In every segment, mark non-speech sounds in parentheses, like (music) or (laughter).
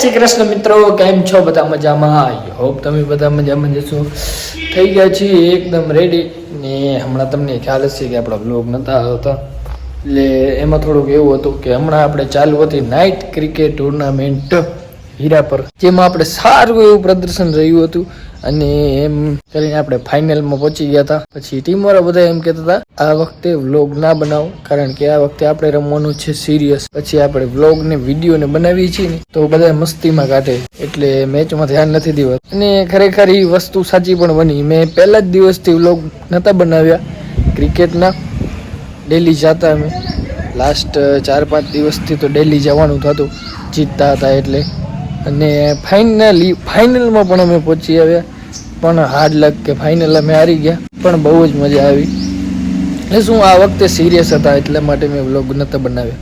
શ્રી કૃષ્ણ મિત્રો, કેમ છો બધા મજામાં? આઈ હોપ તમે બધા મજામાં જશો થઈ ગયા છીએ એકદમ રેડી ને હમણાં તમને ખ્યાલ હશે કે આપણા બ્લોગ નતા આવતા. એટલે એમાં થોડુંક એવું હતું કે હમણાં આપણે ચાલુ હતી નાઇટ ક્રિકેટ ટુર્નામેન્ટ હીરા પર, જેમાં આપણે સારું એવું પ્રદર્શન રહ્યું હતું. અને એમ કરીને આપણે ફાઇનલમાં પહોંચી ગયા હતા. પછી ટીમવાળા બધા એમ કહેતા હતા, આ વખતે વ્લોગ ના બનાવો, કારણ કે આ વખતે આપણે રમવાનું છે સિરિયસ પછી આપણે વ્લોગ ને વીડિયો ને બનાવીએ છીએ ને, તો બધા મસ્તીમાં કાઢે. એટલે મેચમાં ધ્યાન નથી દેવાતું. અને ખરેખર એ વસ્તુ સાચી પણ બની. મેં પહેલા જ દિવસથી વ્લોગ નહોતા બનાવ્યા. ક્રિકેટના ડેલી જતા અમે. લાસ્ટ ચાર, પાંચ દિવસથી તો ડેલી જવાનું થતું. જીતતા હતા એટલે. અને ફાઇનલી ફાઇનલમાં પણ અમે પહોંચી આવ્યા. પણ હાર્ડ લક કે ફાઇનલ અમે હારી ગયા. પણ બહુ જ મજા આવી. એટલે શું આ વખતે સિરિયસ હતા એટલા માટે મેં વ્લોગ નહોતા બનાવ્યા.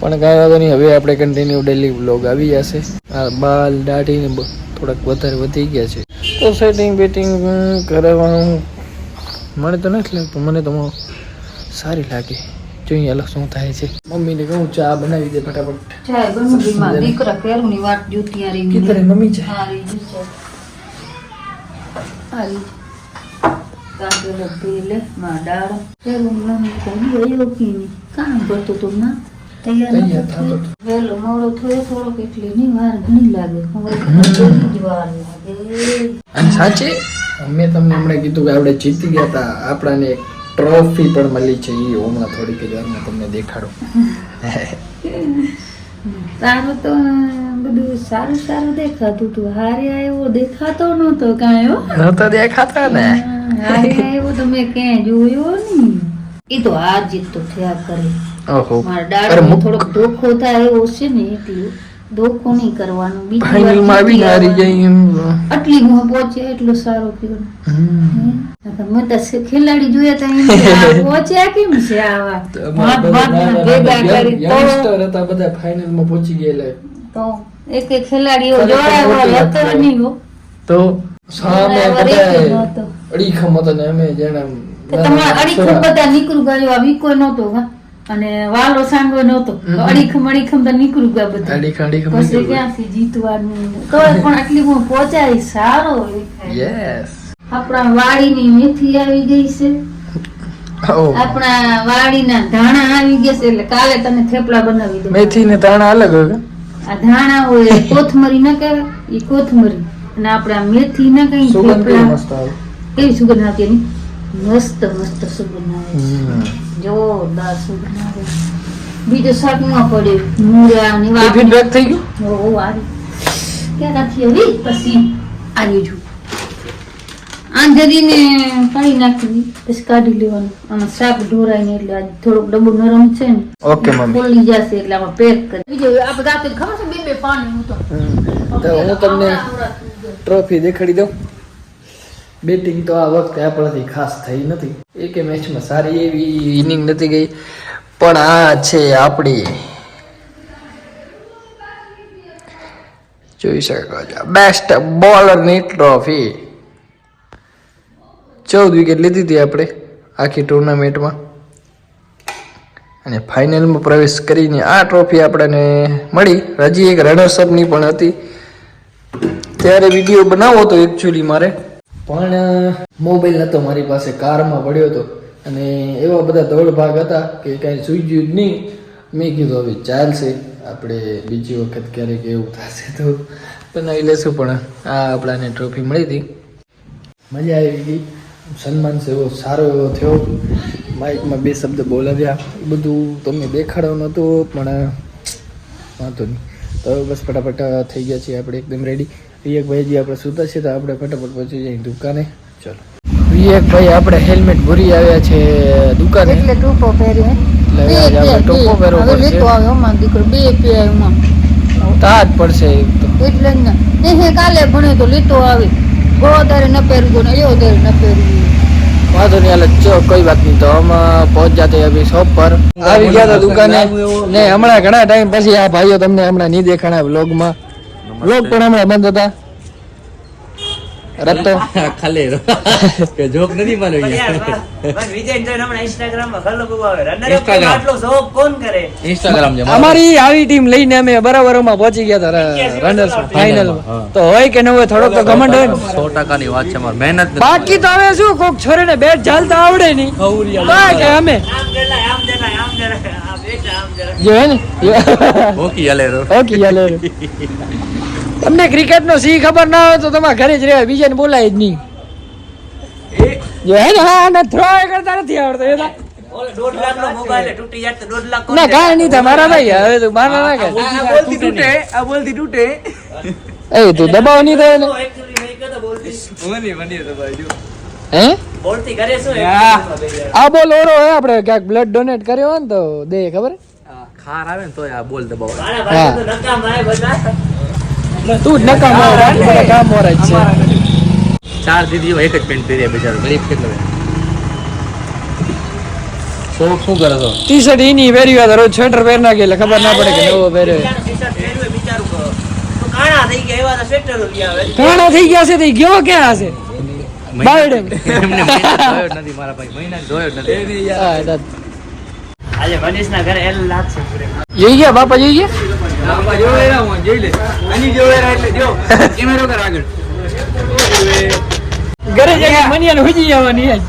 પણ કાંઈ વાંધો નહીં હવે આપણે કન્ટિન્યુ ડેલી વ્લોગ આવી જશે. આ બાલ દાઢીને થોડાક વધારે વધી ગયા છે. તો સેટિંગ બેટિંગ કરાવવાનું મને તો નથી લાગતું મને તો સારી લાગે. જોઈએ અલગ શું થાય છે. મમ્મીને કહું ચા બનાવી દે ફટાફટ. દીકરા કેરુંની વાટ જોતી આ રહી મમ્મી છે આ કાગળ. કાંદો માં દાળ કેરુંની મમ્મી કહું ગયો કે કામ કરતો તો ના. તૈયાર થતો થયો. મોડો થયો થોડોક એટલે નહીં વાર ઘણી લાગે. જ વાર લાગે. અને સાચે? મેં તમને હમણાં કીધું કે આપણે જીતી ગયા હતા. આપણાને એક ટ્રોફી પણ મળી છે. એ હમણાં થોડીક જ વારમાં તમને દેખાડું. (laughs) તારું તો બધું સારું સારું દેખાતું તું. હારે આવ્યો દેખાતો નતો કાંઈ હો. દેખાતો દેખાતા ને? હારે આવ્યો તો મેં ક્યાંય જોયો નહીં. એ તો હાર જીત તો થયા કરે. ઓહો. મારા દાડો થોડોક ધોખો થાય એવો છે ને એટલે ધોખો નહીં કરવાનું. બીજી આવી હારી જાય એમ આટલી હું પહોંચે એટલો સારો કીધું મેં તો ખેલાડી જોયા તા (laughs) પહોંચ્યા કેમ છે આવા? બધા ભેગા માં કરી તો હતા બધા ફાઇનલમાં પહોંચી ગયેલા. તો એક એક ખેલાડીઓ જોડાયો હતો નહીં હો. તો સામે બધા. અડીખમ હતા ને અમે જેને તમારા અડીખમ બધા નીકળું ગયો આ વિકો નહોતો હા અને વાલો સાંગો નહોતો. અડીખમ અડીખમ તો નીકળું ગયા બધું. અડીખમ અડીખમ પછી ક્યાંથી જીતવાનું? તો પણ આટલી હું પહોંચાઈ સારો યસ આપણા વાડીની મેથી આવી ગઈ છે. આપણા વાડીના ધાણા આવી ગયા છે એટલે કાલે તને થેપલા બનાવી દઉં મેથી ને ધાણા અલગ હોય આ ધાણા હોય કોથમરી ના કહેવાય એ કોથમરી. અને આપણા મેથી ના કઈ કેવી થેપલા? કેવી સુગંધ આવતી એની? મસ્ત મસ્ત સુગંધ બનાવે છે. જોરદાર સુગંધ બનાવે. બીજું શાકમાં પડે. મૂળા ની ટિફિન પેક થઈ ગયું? ઓ આવી. ક્યાંથી આવી પછી આવી જુ. આંધરીને કાઢી નાખી પછી કાઢી લેવાનું. આમાં શાક ઢોરાય ને એટલે આજે થોડુંક ડબ્બુ નરમ છે ને. Okay mummy. ખોલી જશે એટલે આમાં પેક કરી. બીજું આપણે રાતે ખબર છે બે બે પાણી હું તો. તો હું તમને ટ્રોફી દેખાડી દઉં. બેટિંગ તો આ વખતે આપણાથી ખાસ થઈ નથી. એકે મેચમાં સારી એવી ઇનિંગ નથી ગઈ. પણ આ છે આપણી. જોઈ શકો છો. બેસ્ટ બોલરની ટ્રોફી ચૌદ વિકેટ લીધી હતી આપણે આખી ટુર્નામેન્ટમાં અને ફાઇનલમાં પ્રવેશ કરીને આ ટ્રોફી આપણને મળી. હજી એક રનર્સઅપની પણ હતી. ત્યારે વીડિયો બનાવો હતો એકચ્યુઅલી મારે. પણ મોબાઈલ નહોતો મારી પાસે, કારમાં પડ્યો હતો. અને એવા બધા દોડ ભાગ હતા કે કાંઈ સૂઝ્યું જ નહીં. મેં કીધું, હવે ચાલશે. આપણે બીજી વખત ક્યારેક એવું થશે તો બનાવી લેશું. પણ આ આપણાને ટ્રોફી મળી હતી. મજા આવી ગઈ. સન્માન છે, એવો સારો એવો થયો. માઇકમાં બે શબ્દ બોલાવ્યા. બધું તમને દેખાડવાનું હતું પણ વાંધો નહીં. તો બસ ફટાફટ થઈ ગયા છીએ આપણે, એકદમ રેડી વિવેકભાઈજી આપણે સુતા છીએ તો આપણે ફટાફટ પહોંચી જઈએ દુકાને. ચલો. વિવેકભાઈ આપણે હેલ્મેટ ભૂરી આવ્યા છે દુકાને. એટલે ટોપો પહેર્યો એટલે આપણે ટોપો પહેરવો પડશે. લેતો આવ્યો માં દીકરો. બે પે આવ્યો તાજ પડશે એક તો. એટલે જ ને. હે કાલે ભણે તો લેતો આવે. ગોદારે ન પહેરવું ને એવો દારે ન પહેરવું વાંધો નહીં હાલે ચો કોઈ વાત નહીં. તો અમે પહોંચ જાતે અભી શોપ પર. આવી ગયા તો દુકાને. ને હમણાં ઘણા ટાઈમ પછી આ ભાઈઓ તમને હમણાં નહીં દેખાણા વ્લોગમાં વ્લોગ પણ હમણાં બંધ હતા. રત (laughs) ખાલી કે જોક નથી માનો જોઈને હમણાં આવે. રનર આટલો શોખ કોણ કરે? ઇન્સ્ટાગ્રામ અમારી આવી ટીમ લઈને અમે બરાબરમાં પહોંચી ગયા હતા રનર્સ ફાઇનલ તો હોય કે ન હોય થોડોક તો ઘમંડ હોય 100% ની વાત છે મારી મહેનત બાકી તો હવે શું કોક છોરીને બેટ ઝાલતા આવડે નહીં. કે અમે. આમ જરાય, આમ જરાય, આમ જરાય, આ બેટા આમ જરાય. જો હે ને. હોકી હાલે રો. ઓકે યાલે તમને ક્રિકેટ નો સી ખબર ના હોય તો તમારા ઘરે જ રહેવાય બીજાને બોલાય જ નહીં. જો હે ને હા ને થ્રો કરતા નથી આવડતો એ ના કાંઈ નહીં થાય મારા ભાઈ હવે તું માના ના કે આ બોલતી તૂટે. એ તું દબાવ નહીં થાય ને. હે? બોલતી આ બોલ ઓરો હોય આપણે ક્યાંક બ્લડ ડોનેટ કર્યો હોય ને તો દે ખબર? ખાર આવે ને તો આ બોલ દબાવ. મારા તો નકામ ભાઈ બધા તું જ નકામ હોય કામ મોરા જ છે ચાર દીદીઓ એક જ પેન્ટ પહેરી બિચારો ગરીબ કેટલો શોખ શું કરે છો ટી શર્ટ એની પહેરી રોજ સ્વેટર પહેર નાખે એટલે ખબર ના પડે કે નવો પહેર્યો પહેર્યું કાણા થઈ છે તો ક્યાં હશે? બાયડે. ગયા બાપા જઈ ગયા? ઘરે જઈને મનિયાને હુજી આજ.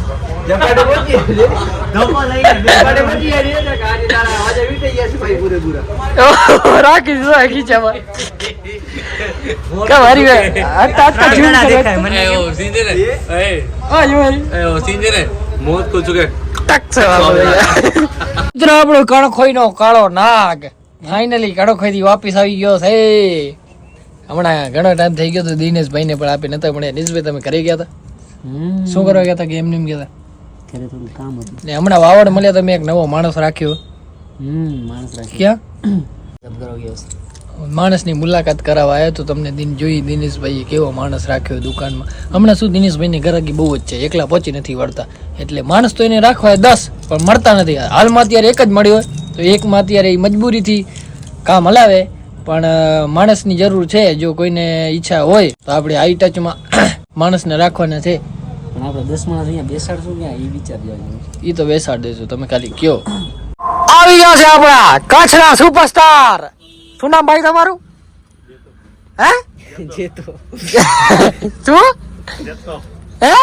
રાખીશ ખીચામાં. zoom કાણા કરે. દેખાય મને એ ઓ સિંજે ને કો ટક છે આપણો કાળો નાગ. ફાઇનલી કણખોઈથી વાપસ આવી ગયો છે. હમણાં ઘણો ટાઈમ થઈ ગયો તો દિનેશભાઈને પણ આપી નતા પણ દિનેશભાઈ તમે ઘરે ગયા હતા. શું કરવા ગયા હતા કે એમને એમ ગયા હતા કામ હતું. ને હમણાં વાવડ મળ્યા તમે એક નવો માણસ રાખ્યો. માણસ રાખી ક્યાં? માણસની મુલાકાત કરાવવા આવ્યો તો તમને દિન જોઈ દિનેશભાઈએ કેવો માણસ રાખ્યો દુકાનમાં. હમણાં શું દિનેશભાઈની ગરાગી બહુ જ છે એકલા પહોંચી નથી વળતા. એટલે માણસ તો એને રાખવા દસ પણ મળતા નથી. હાલમાં અત્યારે એક જ મળ્યો હોય. તો એકમાં અત્યારે એ મજબૂરીથી કામ હલાવે પણ માણસની જરૂર છે જો કોઈને ઈચ્છા હોય તો આપણે આઈ ટચમાં (clears throat) માણસને રાખવાના છે. પણ આપણે દસ માણસ અહીંયા બેસાડશું ક્યાં? એ વિચાર એ તો બેસાડ દેશું તમે ખાલી કયો. (clears throat) આવી ગયા છે આપણા કચ્છના સુપરસ્ટાર શું નામ ભાઈ તમારું? (laughs) (laughs) હે? જેતો. શું? હે?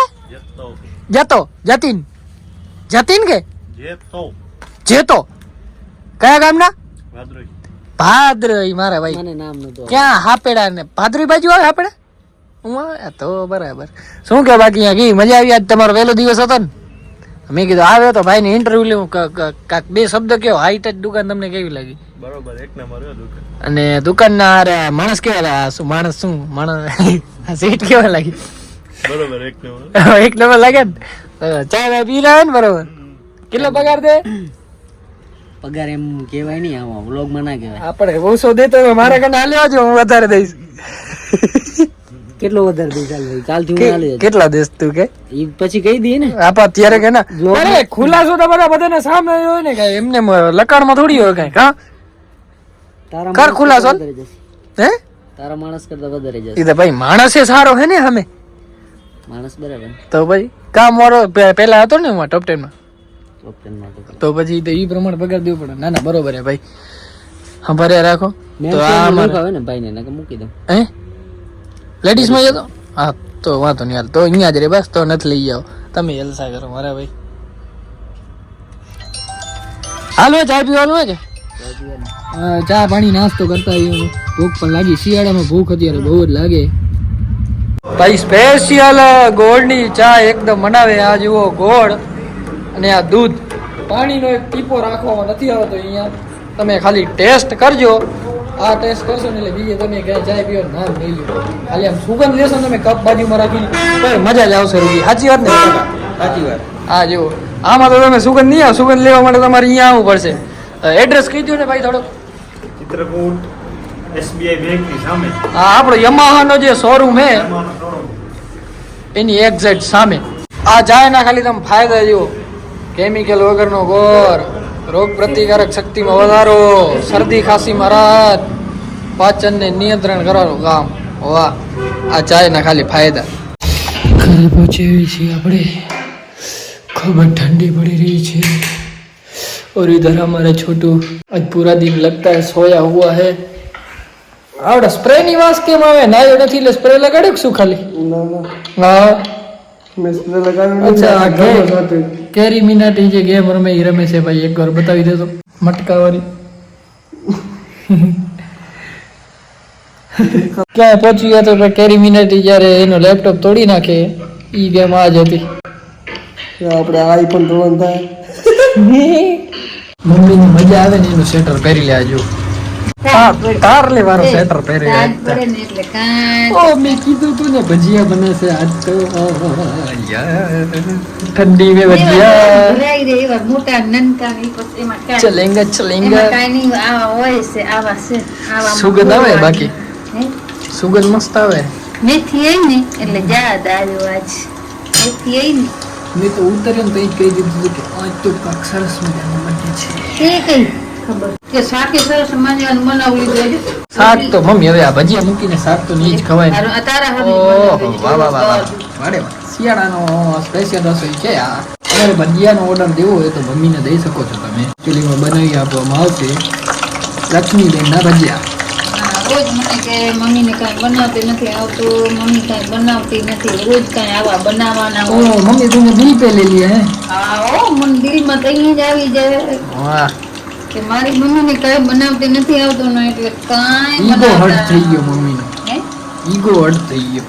જતો. જતીન. જતીન કે? જેતો. કયા ગામના? ભાદરઈ મારા ભાઈ. મને નામ નતું ક્યાં હાપેડા ને ભાદરઈ બાજુ આવે હાપેડા? હું તો બરાબર. શું કે બાકી અહીંયા ગઈ? મજા આવી આજ તમારો વહેલો દિવસ હતો ને? મેં કીધું આવ્યો તો ભાઈ ને ઇન્ટરવ્યુ લેવું કાંક બે શબ્દ કયો? હાઈ ટચ દુકાન તમને કેવી લાગી? બરોબર એક નંબર દુકાન. અને દુકાનના અરે માણસ કેવા લાગ્યા? શું માણસ શું માણસ? સીટ કેવા લાગી? બરોબર એક નંબર. (laughs) એક નંબર લાગે ને? ચા બા પી રહ્યા ને બરોબર? કેટલો પગાર દે પગાર એમ કહેવાય નહીં આમાં વ્લોગમાં ના કહેવાય. આપણે ઓછો દેતો હોય મારા કને હાલ્યો જો હું વધારે દઈશ. કેટલો વધારે દઈશ ચાલ ભાઈ? કાલથી હું લઈ કેટલા દેશ તું કે? એ પછી કહી દઈએ ને. આપા અત્યારે કે ના. અરે ખુલાસો તો બધા બધાને સામે હોય ને કઈ. એમને લકાણમાં થોડી હોય કઈ હા? તારા કર ખુલાસો. હે? તારા માણસ કરતા વધારે જશે ઈ તો ભાઈ માણસે સારો હે ને અમે. માણસ બરાબર. તો ભાઈ કામ વાળો પેલા હતો ને ટોપ ટેનમાં? ઓપ્શન માટે તો પછી તો એ પ્રમાણે પગાર દેવો પડે. ના ના બરોબર હે ભાઈ. હા રાખો. તો આ આવે ને ભાઈને નકર મૂકી દઉં. હે? લેડીઝમાં જતો? હા તો વાંધો નહીં હાલ. તો અહીંયા જ રે બસ તો નથી લઈ જાઓ તમે જલસા કરો મારા ભાઈ. હાલો ચા પીવાનું કે? ચા પાણી નાસ્તો કરતા આવ્યો ભૂખ પણ લાગી. શિયાળામાં ભૂખ અત્યારે બહુ જ લાગે. ભાઈ સ્પેશિયલ ગોળની ચા એકદમ બનાવે. આ જુઓ ગોળ. અને આ દૂધ પાણીનો એક ટીપો રાખવામાં નથી આવતો અહીંયા. તમે ખાલી ટેસ્ટ કરજો. આ ટેસ્ટ કરશો ને એટલે બીજે તમે ક્યાંય ચાય પીવો નામ નહીં લો ખાલી આમ સુગંધ લેશો ને તમે કપ બાજુમાં રાખી તો મજા જ આવશે રૂપી સાચી વાત ને સાચી વાત. હા જુઓ. આમાં તો તમે સુગંધ નહીં આવો. સુગંધ લેવા માટે તમારે અહીંયા આવવું પડશે. એડ્રેસ કહી દો ને ભાઈ થોડોક. ચિત્રકૂટ એસબીઆઈ બેંકની સામે. હા આપણો યમાહાનો જે શોરૂમ હે એની એક્ઝેક્ટ સામે. આ ચાયના ખાલી તમે ફાયદા જુઓ. કેમિકલ વગરનો ગોર રોગ પ્રતિકારક શક્તિમાં વધારો શરદી ખાંસીમાં રાહત પાચનને નિયંત્રણ કરવાનું કામ વાહ આ ચાયના ખાલી ફાયદા ઘરે પહોંચી આવી છીએ આપણે ખૂબ જ ઠંડી પડી रही છે और इधर हमारे छोटू आज पूरा दिन लगता है सोया हुआ है આવડે સ્પ્રે ની વાસ કેમ આવે નાયો નથી એટલે સ્પ્રે લગાડ્યો કે શું ખાલી હા અચ્છા કેરી મિનાટી જે ગેમ રમે એ રમે છે ભાઈ એક વાર બતાવી દેતો મટકા વાળી ક્યાં પહોંચી ગયા તો કેરી મિનાટી જ્યારે એનો લેપટોપ તોડી નાખે એ ગેમ આ જ હતી. આપણે આઈફોન ધોવાનું થાય. (laughs) મમ્મીની મજા આવે ને એનું સેટર પહેરી લેજો. તાર સ્વેટર પહેરી તાજ લે પડે ને એટલે ઓ મેં કીધું તું ને ભજીયા બને છે આજ તો. ઠંડી में ભજીયા. ભરાઈ રહે એવા મોટા નનકા ને ઈ પછી એમાં ચલેંગા ચલેંગા આવા હોય છે આવા છે આવા સુગંધ આવે બાકી? સુગંધ મસ્ત આવે. મેથી આવી ને એટલે યાદ આવ્યો આજ. મેથી આવી ને. મેં તો ઉતર્યો ને તો એ કહી દીધું કે આજ તો કાક સરસ મજાનું બને છે. કઈ? શાક તો મમ્મી હવે આ ભજીયા મૂકીને શાક તો નહીં જ ખવાય. શિયાળાનો સ્પેશિયલ રસોઈ છે આ. તમારે ભજીયાનો ઓર્ડર દેવો હોય તો મમ્મીને દઈ શકો છો તમે. એકચ્યુઅલીમાં બનાવી આપવામાં આવશે. લક્ષ્મીબેનના ભજીયા. રોજ મને કે મમ્મી ને કાંઈ બનાવતી નથી આવતું મમ્મી કાંઈ બનાવતી નથી. રોજ કાંઈ આવા બનાવવાના ઓ મમ્મી તમે દિલ પે લે હે? હા ઓ મન દિલમાં તઈ જ આવી જાય. વાહ. કે મારી મમ્મીને કાંઈ બનાવતી નથી આવતો ને એટલે કાંઈ ઈગો હર્ટ થઈ ગયો મમ્મીનો. ઈગો હર્ટ થઈ ગયો.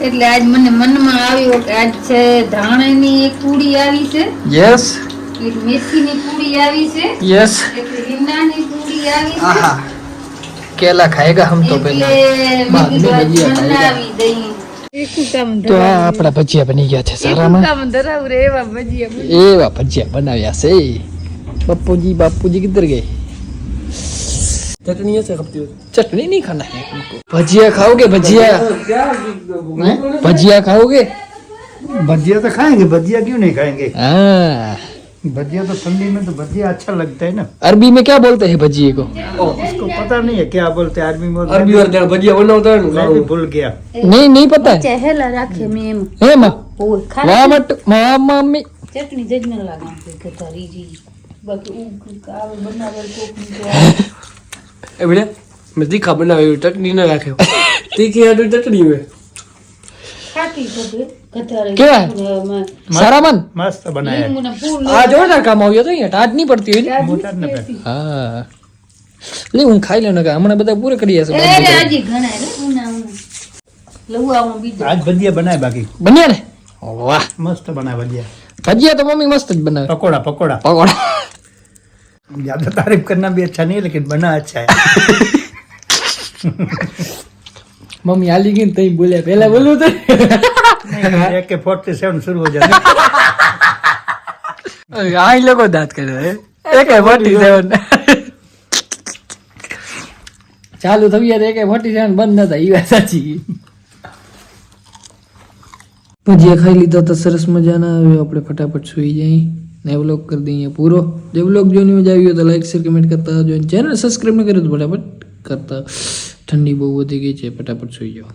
એટલે આજ મને મનમાં આવ્યો કે આજ છે ધાણાની એક પૂડી આવી છે. યસ મેથીની પૂરી આવી છે. યસ રીંગણાની પૂરી આવી છે. આહા. કેલા ખાએગા હમ તો પહેલા. બનાવી દઈએ તો આ આપણા ભજીયા બની ગયા છે સારામાં. એવા ભજીયા બનાવ્યા છે. बापू जी बापू जी किधर गए? चटनी से खपती हो। चटनी नहीं खाना है भजिया खाओगे भजिया? भजिया खाओगे? भजिया तो खाएँगे भजिया क्यों नहीं खाएँगे? हाँ। भजिया तो ठंडी में तो भजिया अच्छा लगता है ना। अरबी में क्या बोलते हैं भजिए को? उसको पता नहीं है क्या बोलते हैं अरबी में अरबी और भजिया बोलना होता है मैं भी भूल गया। नहीं नहीं पता है। चहल रखे मेम। हे माँ? वो खा माँ मम्मी चटनी जजमन लगा के तारी जी। એમણે (laughs) મેં તીખા ચટણી ના રાખ્યો. તીખી આડું આ જોરદાર કામ આવ્યો તો ટાટ નહીં પડતી હોય હા. હું ખાઈ લઉં કે હમણાં બધા પૂરે કરી હશે આજ બનાય બાકી. બન્યા ને? વાહ. મસ્ત બનાય ભજીયા. ભજીયા તો મમ્મી મસ્ત જ બનાવે पकोड़ा पकोड़ा પકોડા ज्यादा तारीफ करना भी अच्छा नहीं है लेकिन बना अच्छा है મમ્મી હાલી ગઈ ને તઈ બોલ્યા પેલા બોલવું તો नहीं, एक के फोर्टी सेवन शुरू हो जाते આ ઈ લોકો દાંત કરે એક ફોર્ટી સેવન ચાલુ થઈ ગયા એક ફોર્ટી સેવન બંધ નતા ઈ વાત સાચી ભજીયા ખાઈ લીધા તો સરસ મજાના હવે આપણે ફટાફટ સુઈ જઈએ ને વ્લોગ કરી દઈએ પૂરો. જે વ્લોગ જોઈને મજા આવી હોય તો લાઈક શેર કમેન્ટ કરતા જોઈને ચેનલ સબસ્ક્રાઈબ ન કર્યું તો ફટાફટ કરતા ઠંડી બહુ વધી ગઈ છે. ફટાફટ સુઈ જાઓ.